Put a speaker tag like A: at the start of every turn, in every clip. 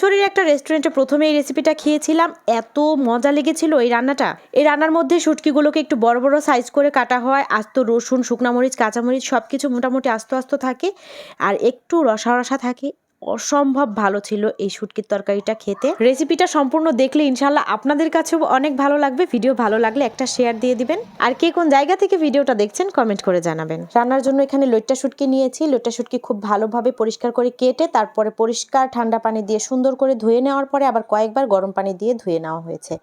A: ফুলছড়ির একটা রেস্টুরেন্টে প্রথমে এই রেসিপিটা খেয়েছিলাম। এত মজা লেগেছিল এই রান্নাটা। এই রান্নার মধ্যে শুটকিগুলোকে একটু বড় বড় সাইজ করে কাটা হয়। আস্ত রসুন, শুকনা মরিচ কাঁচামরিচ সব কিছু মোটামুটি আস্ত আস্ত থাকে। আর একটু রসা রসা থাকে। অসম্ভব ভালো ছিল এই শুটকির তরকারিটা খেতে। রেসিপিটা সম্পূর্ণ দেখলে ইনশাল্লাহ আপনাদের কাছেও অনেক ভালো লাগবে। ভিডিও ভালো লাগলে একটা শেয়ার দিয়ে দিবেন। আর কে কোন জায়গা থেকে ভিডিওটা দেখছেন কমেন্ট করে জানাবেন। রান্নার জন্য এখানে লইট্টা শুটকি নিয়েছি। লইট্টা শুটকি খুব ভালোভাবে পরিষ্কার করে কেটে তারপরে পরিষ্কার ঠান্ডা পানি দিয়ে সুন্দর করে ধুয়ে নেওয়ার পরে আবার কয়েকবার গরম পানি দিয়ে ধুয়ে নেওয়া হয়েছে।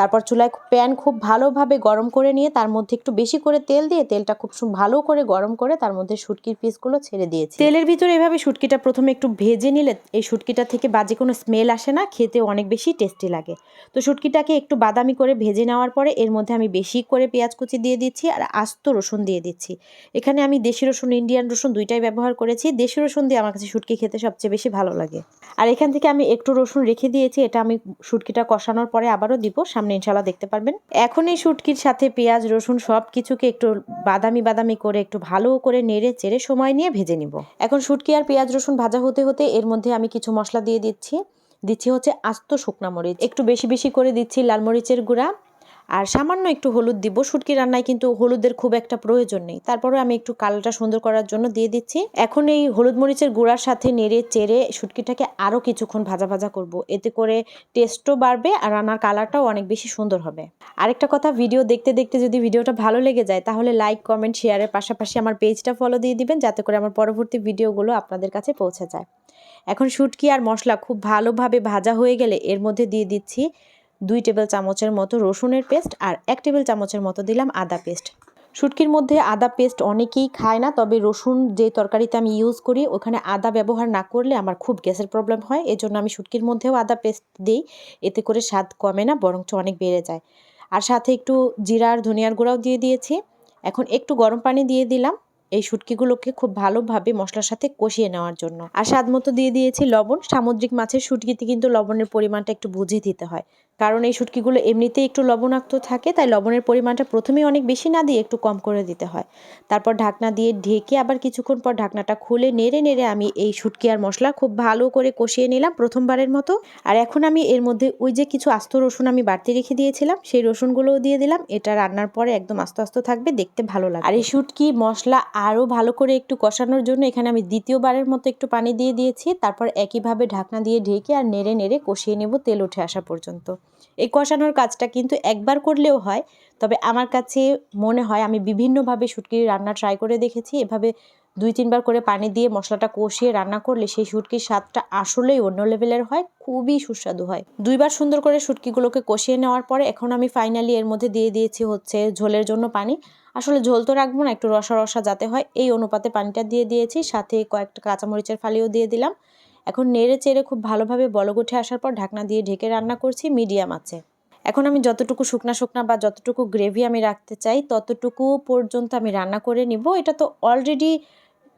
A: তারপর চুলায় প্যান খুব ভালোভাবে গরম করে নিয়ে তার মধ্যে একটু বেশি করে তেল দিয়ে তেলটা খুব ভালো করে গরম করে তার মধ্যে শুটকির পিসগুলো ছেড়ে দিয়েছি। তেলের ভিতরে এভাবে শুটকিটা প্রথমে একটু ভেজে নিলে এই শুটকিটা থেকে বাজে কোনো স্মেল আসে না, খেতে অনেক বেশি টেস্টি লাগে। তো শুটকিটাকে একটু বাদামি করে ভেজে নেওয়ার পরে এর মধ্যে আমি বেশি করে পেঁয়াজ কুচি দিয়ে দিচ্ছি আর আস্ত রসুন দিয়ে দিচ্ছি। এখানে আমি দেশি রসুন, ইন্ডিয়ান রসুন দুইটাই ব্যবহার করেছি। দেশি রসুন দিয়ে আমার কাছে শুটকি খেতে সবচেয়ে বেশি ভালো লাগে। আর এখান থেকে আমি একটু রসুন রেখে দিয়েছি, এটা আমি শুটকিটা কষানোর পরে আবারও দিব। সামনে ইনশাল্লাহ দেখতে পারবেন। এখন এই শুটকির সাথে পেঁয়াজ, রসুন সব কিছুকে একটু বাদামি বাদামি করে, একটু ভালো করে নেড়ে চেড়ে সময় নিয়ে ভেজে নিব। এখন শুটকি আর পেঁয়াজ, রসুন ভাজা হতে হতে এর মধ্যে আমি কিছু মশলা দিয়ে দিচ্ছি। দিচ্ছি হচ্ছে আস্ত শুকনা মরিচ। একটু বেশি বেশি করে দিচ্ছি লাল মরিচের গুঁড়া। আর সামান্য একটু হলুদ দিব। শুটকি রান্নায় কিন্তু হলুদের খুব একটা প্রয়োজন নেই। তারপরে আমি একটু কালারটা সুন্দর করার জন্য দিয়ে দিচ্ছি। এখন এই হলুদ মরিচের গুঁড়ার সাথে নেড়ে চেড়ে শুটকিটাকে আরও কিছুক্ষণ ভাজা ভাজা করব। এতে করে টেস্টও বাড়বে আর রান্নার কালারটাও অনেক বেশি সুন্দর হবে। আরেকটা কথা ভিডিও দেখতে দেখতে যদি ভিডিওটা ভালো লেগে যায়, তাহলে লাইক কমেন্ট শেয়ারের পাশাপাশি আমার পেজটা ফলো দিয়ে দিবেন, যাতে করে আমার পরবর্তী ভিডিওগুলো আপনাদের কাছে পৌঁছে যায়। এখন শুটকি আর মশলা খুব ভালোভাবে ভাজা হয়ে গেলে এর মধ্যে দিয়ে দিচ্ছি দুই টেবিল চামচের মতো রসুনের পেস্ট আর এক টেবিল চামচের মতো দিলাম আদা পেস্ট। শুটকির মধ্যে আদা পেস্ট অনেকেই খায় না, তবে রসুন যে তরকারিতে আমি ইউজ করি, ওখানে আদা ব্যবহার না করলে আমার খুব গ্যাসের প্রবলেম হয়। এজন্য আমি শুটকির মধ্যেও আদা পেস্ট দিই, এতে করে স্বাদ কমে না, বরঞ্চ অনেক বেড়ে যায়। আর সাথে একটু জিরা আর ধনিয়ার গুঁড়াও দিয়ে দিয়েছি। এখন একটু গরম পানি দিয়ে দিলাম এই শুটকিগুলোকে খুব ভালোভাবে মশলার সাথে কষিয়ে নেওয়ার জন্য। আর স্বাদ মতো দিয়ে দিয়েছি লবণ। সামুদ্রিক মাছের শুটকিতে কিন্তু লবণের পরিমাণটা একটু বুঝিয়ে দিতে হয়। কারণ এই শুটকিগুলো এমনিতেই একটু লবণাক্ত থাকে, তাই লবণের পরিমাণটা প্রথমেই অনেক বেশি না দিয়ে একটু কম করে দিতে হয়। তারপর ঢাকনা দিয়ে ঢেকে আবার কিছুক্ষণ পর ঢাকনাটা খুলে নেড়ে নেড়ে আমি এই শুটকি আর মশলা খুব ভালো করে কষিয়ে নিলাম প্রথমবারের মতো। আর এখন আমি এর মধ্যে ওই যে কিছু আস্ত রসুন আমি বাড়তি রেখে দিয়েছিলাম, সেই রসুনগুলোও দিয়ে দিলাম। এটা রান্নার পরে একদম আস্তে আস্তে থাকবে, দেখতে ভালো লাগে আর এই শুটকি মশলা আরও ভালো করে একটু কষানোর জন্য এখানে আমি দ্বিতীয়বারের মতো একটু পানি দিয়ে দিয়েছি। তারপর একইভাবে ঢাকনা দিয়ে ঢেকে আর নেড়ে নেড়ে কষিয়ে নেব তেল উঠে আসা পর্যন্ত। এই কষানোর কাজটা কিন্তু একবার করলেও হয়, তবে আমার কাছে মনে হয় আমি বিভিন্নভাবে শুটকির রান্না ট্রাই করে দেখেছি, এভাবে দুই তিনবার করে পানি দিয়ে মশলাটা কষিয়ে রান্না করলে সেই শুটকির স্বাদটা আসলেই অন্য লেভেলের হয়, খুবই সুস্বাদু হয়। দুইবার সুন্দর করে শুটকিগুলোকে কষিয়ে নেওয়ার পরে এখন আমি ফাইনালি এর মধ্যে দিয়ে দিয়েছি হচ্ছে ঝোলের জন্য পানি। আসলে ঝোল তো রাখব না, একটু রসা রসা যাতে হয়, এই অনুপাতে পানিটা দিয়ে দিয়েছি, সাথে কয়েকটা কাঁচামরিচের ফালিও দিয়ে দিলাম। এখন নেড়ে চেড়ে খুব ভালোভাবে বলক উঠে আসার পর ঢাকনা দিয়ে ঢেকে রান্না করছি মিডিয়াম আছে। এখন আমি যতটুকু শুকনা শুকনা বা যতটুকু গ্রেভি আমি রাখতে চাই, ততটুকু পর্যন্ত আমি রান্না করে নিব। এটা তো অলরেডি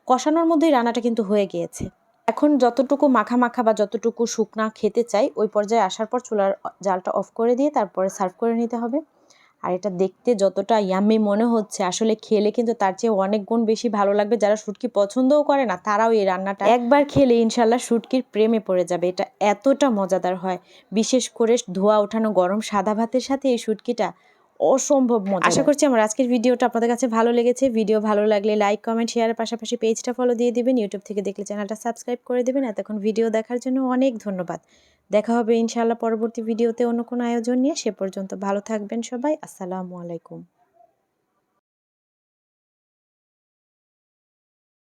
A: কষানোর মধ্যেই রান্নাটা কিন্তু হয়ে গিয়েছে। এখন যতটুকু মাখা মাখা বা যতটুকু শুকনা খেতে চাই, ওই পর্যায়ে আসার পর চুলার জালটা অফ করে দিয়ে তারপরে সার্ভ করে নিতে হবে। আর এটা দেখতে যতটা ইয়াম্মি মনে হচ্ছে, আসলে খেলে কিন্তু তার চেয়ে অনেক গুণ বেশি ভালো লাগবে। যারা শুটকি পছন্দও করে না, তারাও এই রান্নাটা একবার খেলে ইনশাল্লাহ শুটকির প্রেমে পড়ে যাবে। এটা এতটা মজাদার হয়। বিশেষ করে ধোয়া ওঠানো গরম সাদা ভাতের সাথে এই শুটকিটা অসম্ভব মজা আশা করছি আমার আজকের ভিডিওটা আপনাদের কাছে ভালো লেগেছে। ভিডিও ভালো লাগলে লাইক, কমেন্ট, শেয়ারের পাশাপাশি পেজটা ফলো দিয়ে দিবেন। ইউটিউব থেকে দেখলে চ্যানেলটা সাবস্ক্রাইব করে দেবেন। এতক্ষণ ভিডিও দেখার জন্য অনেক ধন্যবাদ। দেখা হবে ইনশাআল্লাহ পরবর্তী ভিডিওতে অন্য কোনো আয়োজন নিয়ে। সে পর্যন্ত ভালো থাকবেন সবাই। আসসালামু আলাইকুম।